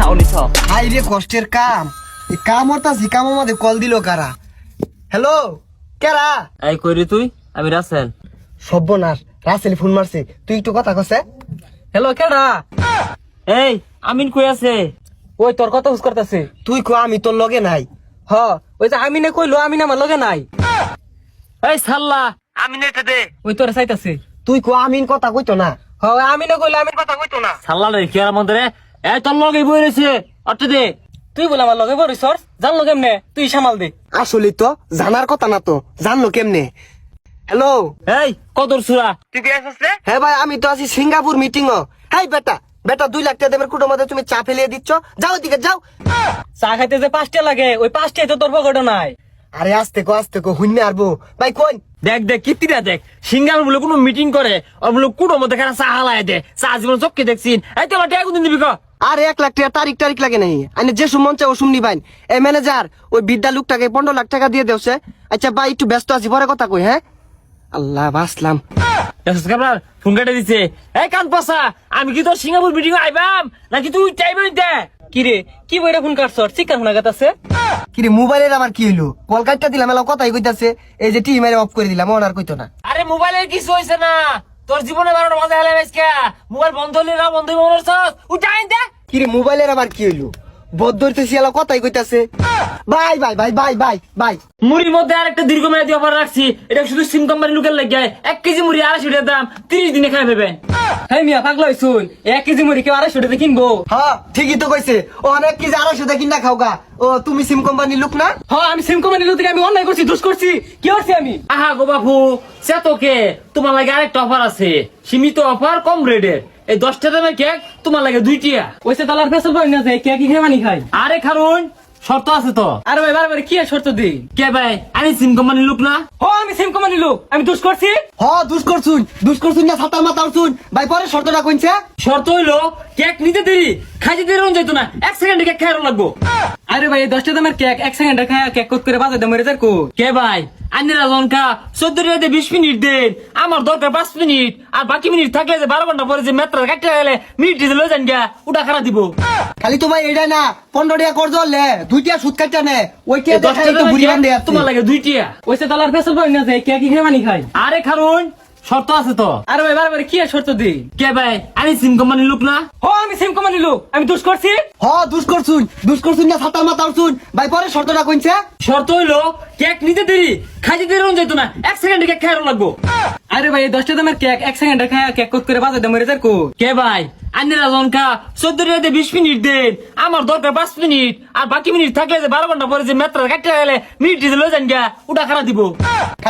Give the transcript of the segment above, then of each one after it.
চাও নিছ হাই রে কষ্টের কাম। এই কাম হরতাছি কাম আমাদের কল দিল কারা? হ্যালো কেরা? এই কইরি তুই? আমি রাসেল। সর্বনাশ রাসেল ফোন মারছে। তুই একটু কথা কছে হ্যালো কেডা এই আমিন কই আছে? ওই তোর কথা হুস করতেছে। তুই কো আমি তোর লগে নাই। হ ওই যে আমি না কইলো আমি আমার লগে নাই। এই সাল্লা। আমিন এটা দে। ওই তোর চাইতাছে। তুই কো আমিন কথা কইতো না। হ আমি না কইলো আমি কথা কইতো না। সাল্লা রে কি আর মন্দিরে এই তোর লগে বই রয়েছে। অট দে। তুই বলে আমার লগে সর জানলো কেমনে? তুই সামাল দে। আসলে তো জানার কথা না তো। জানলো কেমনে? হ্যালো এই কদর সুরা। তুই কে আসছ রে? হ্যাঁ ভাই আমি তো আছি সিঙ্গাপুর মিটিং ও হাই বেটা বেটা দুই লাখ টাকা দেবের কুটোর মধ্যে তুমি চা ফেলিয়ে দিচ্ছ। যাও দিকে যাও। চা খাইতে যে পাঁচটা লাগে ওই পাঁচটাই তো তোর পকেটে নাই। আরে আস্তে কো আস্তে কো হুইনে আরবো ভাই কোন? দেখ দেখ কিতিরা দেখ। সিঙ্গার বলে কোনো মিটিং করে আর বলে কুটো মধ্যে খানা চা হালায় দে। চা জীবন চক্কে দেখছিন এই তো টাকা কোনদিন দিবি ক? আরে এক লাখ টাকা তারিখ তারিখ লাগে নাই। আনে যে সুমন চাই ও শুননি ভাই এই ম্যানেজার ওই বিদ্যা লোকটাকে পনেরো লাখ টাকা দিয়ে দেওছে। আচ্ছা ভাই একটু ব্যস্ত আছি পরে কথা কই হ্যাঁ? আল্লাহ বাসলাম ফোন কেটে দিছে। এই কান পাসা আমি কি তোর সিঙ্গাপুর মিটিং আইবাম নাকি তুই চাইবে দে কি রে কি বইরা ফোন কাটছ চিকান ফোন আগাতাছে কি রে মোবাইলের আবার কি হইল? কলকাতা দিলাম এলা কথাই কইতাছে। এই যে টিভি মেরে অফ করে দিলাম ওনার কইতো না। আরে মোবাইলের কিছু হয়েছে না। তোর জীবনে বারোটা বাজে হেলে বেসকে মোবাইল বন্ধ হলি না বন্ধ মনে হচ্ছস উঠাই দে কি রে মোবাইলের আবার কি হইল? বদ ধরতে শিয়ালা কথাই কইতাছে। বাই বাই বাই বাই বাই বাই। মুড়ির মধ্যে আরেকটা দীর্ঘ মেয়াদি অফার রাখছি। এটা শুধু সিম কোম্পানি লোকের লাগে। এক কেজি মুড়ি আড়াইশো টাকা দাম। তিরিশ দিনে খাই ভেবেন হ্যাঁ মিয়া পাগলা এক কেজি মুড়ি কেউ আড়াইশো টাকা কিনবো? হ্যাঁ ঠিকই তো কইছে। ও অনেক কি আড়াইশো দেখি না খাওগা। ও তুমি সিম কোম্পানির লোক না? হ আমি সিম কোম্পানি লোক থেকে আমি অন্যায় করছি দোষ করছি। কি করছি আমি? আহা গো বাপু সে তোকে তোমার লাগে আরেকটা অফার আছে। সীমিত অফার কম রেটের এই কেক তোমার লাগে দুইটিয়া। ওইসে তালার ফেসল পাই না যে কে কি মানি খাই আরে খারুন শর্ত আছে তো। আরে ভাই বারবার কি শর্ত দি কে ভাই? আমি সিম কোম্পানির লোক না। ও আমি সিম কোম্পানি লোক। আমি দুষ করছি? হ দুষ করছুন। দুষ করছুন না সাতার মাথা শুন ভাই পরে শর্তটা কইছে। শর্ত হইল কেক নিতে দেরি খাইতে দেরি হন যাইতো না। এক সেকেন্ডে কেক খাইরো লাগবো। আরে ভাই এই দশটা দামের কেক এক সেকেন্ডে খায় কেক কত করে বাজার দামের যার কো কে ভাই? আন্দিরা লঙ্কা চোদ্দ রেতে বিশ মিনিট দেন আমার দরকার পাঁচ মিনিট আর বাকি মিনিট থাকলে যে বারো ঘণ্টা পরে যে মেত্রা কাটতে গেলে মিনিট দিতে লয়ে যান গা ওটা খারাপ দিব। খালি তো ভাই এটা না পনেরো টাকা কর লে দুইটা সুদ কাটতে নে ওইটা এই দশটা দেখাই তো বুড়ি তোমার লাগে দুইটিয়া। ওইসে তালার ফেসল পাই না যে কে কি খেয়ে মানি খাই আরে খারুন শর্ত আছে তো? আরে ভাই বারবার কি শর্ত দিই? কে ভাই? আমি সিম কোম্পানির লোক না? ও আমি সিম কোম্পানি লোক। আমি দোষ করছি? হ দুষ করছুন। দুষ করছুন না মাথা উঠছুন ভাই পরে শর্তটা কইছে। শর্ত হইল কেক নিতে দেরি খাইতে দেরি হন যাইতো না। এক সেকেন্ডে কেক খাইরো লাগবো। আরে ভাই দশটা দামের কেক এক সেকেন্ডে খায় কেক কোত করে বাজার যার কো কে ভাই? আন্দিরা লঙ্কা চোদ্দ রেতে বিশ মিনিট দেন। আমার দরকার পাঁচ মিনিট আর বাকি মিনিট থাকলে যে বারো ঘণ্টা পরে যে মেট্রো কাটতে গেলে মিনিট দিতে লয়ে যান গা ওটা খারাপ দিব।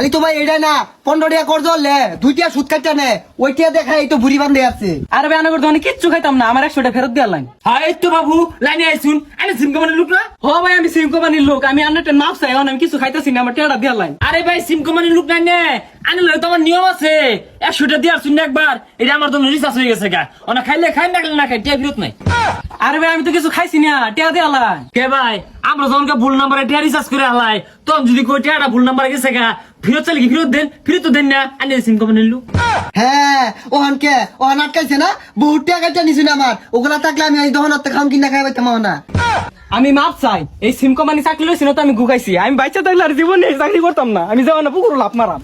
খালি তো ভাই এটা না পনেরো টাকা কর লে দুইটা সুদ কাটটা নে ওইটা দেখাই তো বুড়ি বান্ধে আছে। আরে ভাই আনাগর দোকানে কিচ্ছু খাইতাম না আমার একশোটা ফেরত দিয়ে লাইন হ্যাঁ এই তো বাবু লাইনে আইসুন আমি সিম কোম্পানির লোক না? হ ভাই আমি সিম কোম্পানির লোক আমি আন্নারটা মাপ চাই আমি কিছু খাইতেছি না আমার টেয়াটা দিয়ে লাইন আরে ভাই সিম কোম্পানির লোক নাই নে। আনিলে তো আমার নিয়ম আছে। একশোটা দিয়ে আসুন না একবার। এটা আমার তো রিচার্জ হয়ে গেছে গা। অনেক খাইলে খাই না খাইলে না খাই টিয়া বিরত নাই। আরে ভাই আমি তো কিছু খাইছি না টেয়া দিয়ে লাইন কে ভাই আমরা যখন ভুল নাম্বারে টিয়া রিচার্জ করে আলাই তখন যদি কই টিয়াটা ভুল নাম্বার গেছে গা ফিরত চাইলে কি ফেরত দেন? ফিরত তো দেন না আনি সিম কমে লোক হ্যাঁ ওহান কে? ওহান আটকাইছে না? বহুত টাকা কাটটা নিছুন আমার। ওগুলা থাকলে আমি এই দহন খাম কিনা খাইবে তোমার না। আমি মাপ চাই এই সিম কোম্পানি চাকরি লইছি না তো আমি গুগাইছি। আমি বাচ্চা থাকলে আর জীবনে চাকরি করতাম না। আমি যাওয়া না পুকুর লাভ মারাম।